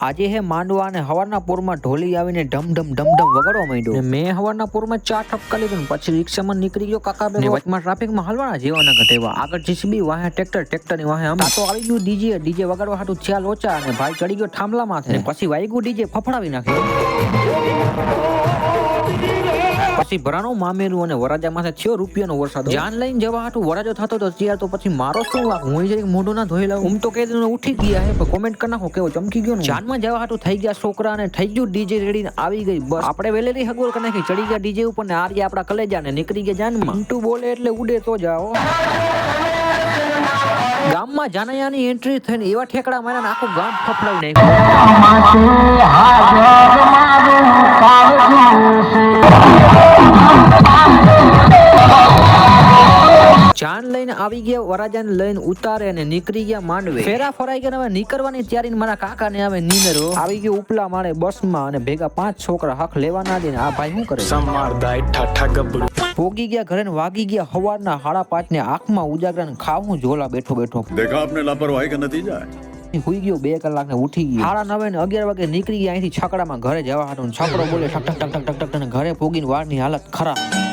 આજે હે માંડવા અને હવારના પૂરમાં ઢોલી આવીને ઢમ ઢમ ઢમ ઢમ વગાડવા માંડ્યો. મેં હવારના પોરમાં ચા ઠપકા લીધો પછી રિક્ષામાં નીકળી ગયો કાકા બે વચમાં ટ્રાફિકમાં હલવાના જેવાના ઘટેવા આગળ જીસીબી વાહે ટ્રેક્ટર ટ્રેક્ટરની વાહે અમે. તો આવી ગયું ડીજે ડીજે વગાડવા હાટું થયા લોચા અને ભાઈ ચડી ગયો થાંભલા માથે ને પછી વાગ્યું ડીજે ફફડાવી નાખ્યો પછી ભરાણું મામેનું અને વરાજા માથે થયો રૂપિયાનો વરસાદ. જાન લઈને જવા હાટું વરાજો થતો તો અત્યારે તો પછી મારો શું વાક? હું જરીક મોઢું ના ધોઈ લઉં હું તો દઉં ઉઠી ગયા હે પણ કોમેન્ટ કરી નાખો કેવો ચમકી ગયો જાનમાં જવા હાટું થઈ ગયા છોકરા અને થઈ ગયું ડીજે રેડી આવી ગઈ. બસ. આપણે વેલેરી હગવલ કરી નાખી ચડી ગયા ડીજે ઉપર ને આર્યા આપણા કલેજા ને નીકળી ગયા જાનમાં. અંટુ બોલે એટલે ઉડે તો જાઓ. ગામમાં જાનૈયાની એન્ટ્રી થઈને એવા ઠેકડા માર્યા ને આખું ગામ ફફડાવી નાખ્યું. જાન લઈને આવી ગયા વરાજાને લઈને ઉતારે અને નીકળી ગયા માંડવે ફેરા ફરાઈ ગયા હવે નીકળવાની તૈયારી મારા કાકાને હવે નીંદરો આવી ગયો ઉપલા માણે બસમાં અને ભેગા પાંચ છોકરા હક લેવા દે આ ભાઈ શું કરે ભોગી ગયા ઘરે વાગી ગયા હવારના હાડા પાંચ ને આંખમાં ઉજાગરા ને ખાવું જોલા બેઠો બેઠો દેખા આપને લાપરવાહી કે નતીજા હુઈ ગયો બે કલાક ને ઉઠી ગયો સાડા નવે ને અગિયાર વાગે નીકળી ગયા અહીંથી છકડામાં ઘરે જવા હાટું છકડો બોલે ઠક ઠક ઠક ઠક ઠક ઠક ઘરે ભોગીને વાળની હાલત ખરાબ